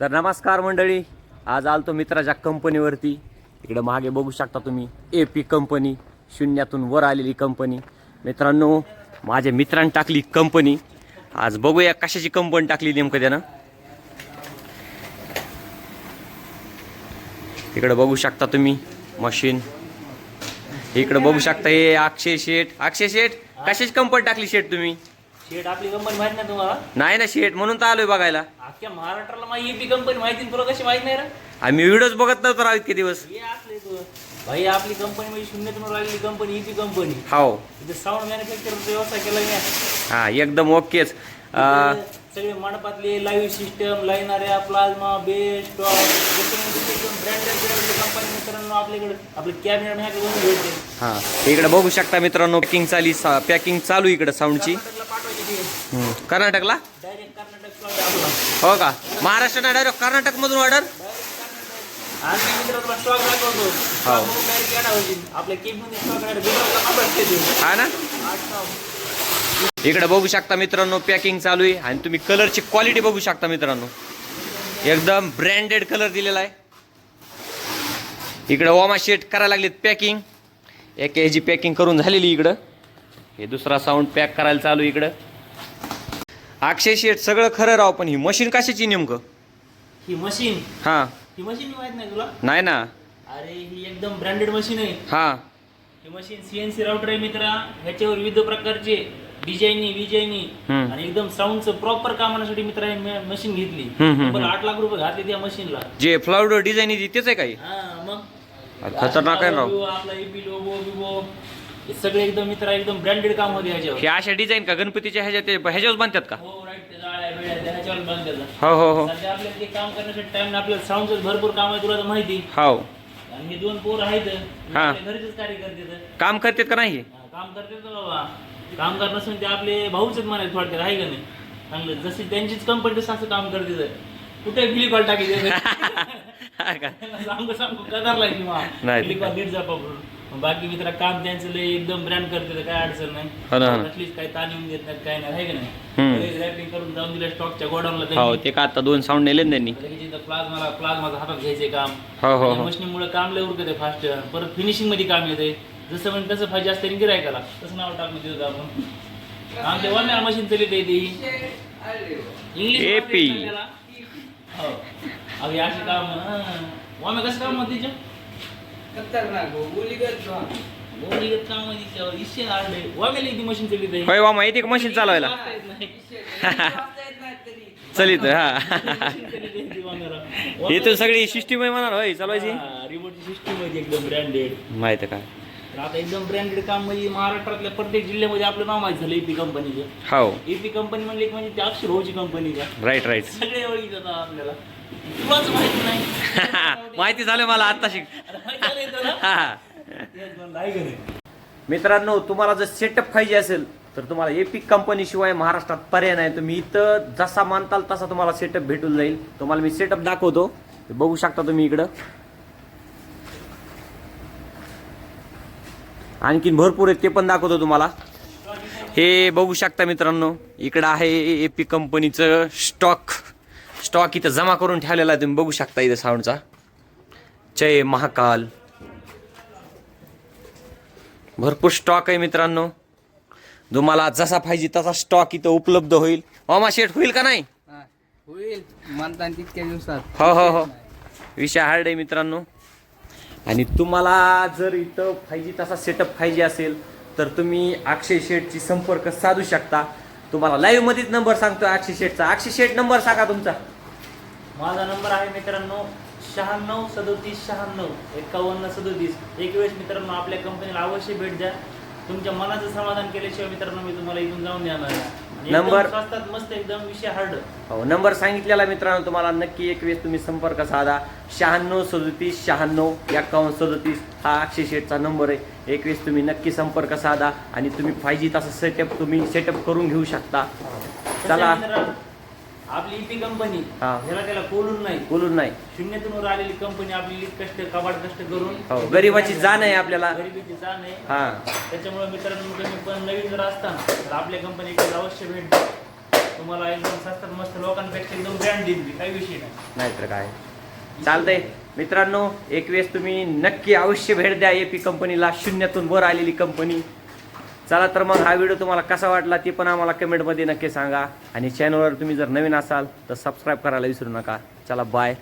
तर नमस्कार मंडळी आज आलतो मित्राच्या कंपनीवरती. इकडं मागे बघू शकता तुम्ही ए पी कंपनी शून्यातून वर आलेली कंपनी मित्रांनो माझ्या मित्रांनी टाकली कंपनी आज बघूया कशाची कंपनी टाकली नेमकं त्यानं. इकडं बघू शकता तुम्ही मशीन इकडं बघू शकता हे अक्षय शेठ. अक्षय शेठ कशाची कंपनी टाकली शेठ तुम्ही? शेट आपली कंपनी माहीत नाही तुम्हाला? नाही ना शेठ म्हणून तर आलोय बघायला. अख्ख्या महाराष्ट्राला माहिती ईपी कंपनी माहिती नाही, तुला कशी माहीत नाही रे? आम्ही व्हिडिओज बघत नव्हतो राव इतके दिवस. हे असले तू. भाई आपली कंपनी म्हणजे शून्यातून लागलेली कंपनी ईपी कंपनी हो तिथे साऊंड मॅन्युफॅक्चरचा व्यवसाय केला मी हा एकदम ओकेच. अं, तिथे सगळे मंडपातले लाईव्ह सिस्टम लाईनाऱ्या प्लाझ्मा बेस टॉप एकदम ब्रँडेड कंपनी मित्रांनो आपल्याकडे. आपले कॅबिनेट ह्या घेऊन भेटते. हा इकडे बघू शकता मित्रांनो पॅकिंग चाली पॅकिंग चालू इकडे साऊंडची पाठवायची. कर्नाटकला? डायरेक्ट कर्नाटक हो का? महाराष्ट्र नाही डायरेक्ट कर्नाटक. मधून ऑर्डर हो. हा ना? इकडे बघू शकता मित्रांनो पॅकिंग चालू आहे. आणि तुम्ही कलरची क्वालिटी बघू शकता मित्रांनो. एकदम ब्रँडेड कलर दिलेला आहे. इकडे ओमा शेट करायला लागलेत पॅकिंग एक ह्याची पॅकिंग करून झालेली इकडं. हे दुसरा साऊंड पॅक करायला चालू इकडं. अक्षय शेट सगळं खरं राव पण ही मशीन कशाची नेमकं? ही मशीन हां. ही मशीन माहीत नाही तुला? नाही ना. अरे ही एकदम ब्रँडेड मशीन आहे. हां. ही मशीन सीएनसी राउटर आहे मित्रा. ह्याच्यावर विविध प्रकारचे डिझाईनी विजाईनी हम्म. आणि एकदम साऊंडचं प्रॉपर कामासाठी मित्रा मशीन घेतली. हम्म, हम्म, पण आठ लाख रुपये घातले त्या मशीनला जे फ्लावर डिझाईन आहे तेच आहे काही? हा मग? खतरनाक आहे राव आपला एपी लोगो विवो हे सगळे एकदम मित्रा एकदम ब्रँडेड काम होते ह्याच्यावर. हे अशा डिझाईन का? गणपतीच्या ह्याच्या ते ह्याच्यावर बांधतात का? हो राईट बिळ्या त्या ह्याच्यावर हो हो हो. सध्या आपल्याला ते काम करण्यासाठी टाइम आपल्याला साऊंडचं भरपूर काम आहे तुला तर माहिती. हो. आणि हे दोन पोर आहेत. हा. आपल्या कार्य करतात. काम करतात का नाही? काम करतात ना बाबा. काम करत नसून ते आपले भाऊच आहेत म्हणायचे थोडक्यात आहे का नाही? चांगलं. जशी त्यांचीच कंपनी तसं असं काम करते कुठे फिली कॉल टाकी? सांगू सांगू कदार लागली नाही. फिली कॉल नीट जा पकडून बाकी मित्र काम त्यांचं लय एकदम ब्रँड करते काय अडचण नाही. हो ना, हो ना. कसलीच काही ताण येऊन देत नाही काय नाही आहे का हम्म. नाही रॅपिंग करून जाऊन दिलं स्टॉकच्या गोडाऊनला हो ते का आता दोन साऊंड नेले त्यांनी? प्लाझ्माला प्लाझ्माचा हातात घ्यायचे काम. हो हो हो. मशीनीमुळे काम लय उरकते फास्ट परत फिनिशिंगमध्ये काम येते जसं म्हणजे तसं पाहिजे असतं गिरायकाला तसं नाव टाकून देतो आपण. आमच्या वन मशीन चालित आहे ती. English AP. हो. अभि अशी काम वामे कसं काम होतं तिच्या खतरनाक हो गुलीगत काम इशे आडले ती मशीन चालित आहे होय वा माहिती का मशीन चालवायला. चलित हा. हे तर. सगळी सिस्टीम आहे म्हणा होय चालवायची. हा, रिमोटची सिस्टीम आहे एकदम ब्रँडेड माहीत आहे का? तर आता एकदम ब्रँडेड काम म्हणजे महाराष्ट्रातल्या प्रत्येक जिल्ह्यामध्ये आपलं नाव माहीत झालं एपी कंपनीचं हो. एपी कंपनी म्हणली म्हणजे ती अक्षर भाऊची कंपनी का राईट राईट सगळे ओळखीत आता आपल्याला. तुलाच माहीत नाही. माहिती झालं मला आता शिक मित्रांनो तुम्हाला जर सेटअप पाहिजे असेल तर तुम्हाला एपिक कंपनी शिवाय महाराष्ट्रात पर्याय नाही. तुम्ही इथं जसा मानताल तसा तुम्हाला सेटअप भेटून जाईल. तुम्हाला मी सेटअप दाखवतो. बघू शकता तुम्ही इकडं. आणखीन भरपूर आहेत ते पण दाखवतो तुम्हाला. हे बघू शकता मित्रांनो इकडं आहे एपी कंपनीचं स्टॉक स्टॉक इथं जमा करून ठेवलेला आहे तुम्ही बघू शकता इथं साऊंडचा जय महाकाल. भरपूर स्टॉक आहे मित्रांनो. तुम्हाला जसा पाहिजे तसा स्टॉक इथं उपलब्ध होईल. मामा शेट होईल का नाही? हा, होईल. म्हणता तितक्या दिवसात. हो हो हो. विषय हार्ड आहे मित्रांनो. आणि तुम्हाला जर इथं पाहिजे तसा सेटअप पाहिजे असेल तर तुम्ही अक्षय शेठची संपर्क साधू शकता. तुम्हाला लाईव्ह मध्येच नंबर सांगतो अक्षय शेठचा. अक्षय शेठ नंबर सांगा तुमचा. माझा नंबर आहे मित्रांनो शहाण्णव सदोतीस शहाण्णव एकावन्न सदोतीस. एक वेळेस मित्रांनो आपल्या कंपनीला अवश्य भेट द्या. तुमच्या मनाचं समाधान केल्याशिवाय मित्रांनो मी तुम्हाला इथून जाऊन देणार एकदम नंबर- स्वस्तात मस्त एकदम विषय हार्ड हो नंबर सांगितलेला मित्रांनो तुम्हाला नक्की एक वेळेस तुम्ही संपर्क साधा. शहाण्णव सदोतीस शहाण्णव एकावन्न सदोतीस हा अक्षय शेठचा नंबर आहे. एक वेळेस तुम्ही नक्की संपर्क साधा आणि तुम्ही पाहिजे तसा सेटअप तुम्ही सेटअप करून घेऊ शकता. चला. आपली ईपी कंपनी हा. ह्याला त्याला बोलून नाही. बोलून नाही. शून्यातून वर आलेली कंपनी आपली लीक कष्ट कबाड कष्ट करून हो गरिबाची जाण आहे आपल्याला. गरिबीची जाण आहे. हा. त्याच्यामुळे मित्रांनो तुम्ही पण नवीन जर असता तर आपल्या कंपनीकडे अवश्य भेट द्या. तुम्हाला एकदम स्वस्तात मस्त लोकांपेक्षा एकदम ब्रँड देईल मी, काही विषय नाही. नाहीतर काय. चालतंय. मित्रांनो एक वेळेस तुम्ही नक्की अवश्य भेट द्या एपी कंपनीला शून्यातून वर आलेली कंपनी चला तर मग हा व्हिडिओ तुम्हाला कसा वाटला ते पण आम्हाला कमेंटमध्ये नक्की सांगा. आणि चॅनलवर तुम्ही जर नवीन असाल तर सबस्क्राईब करायला विसरू नका. चला बाय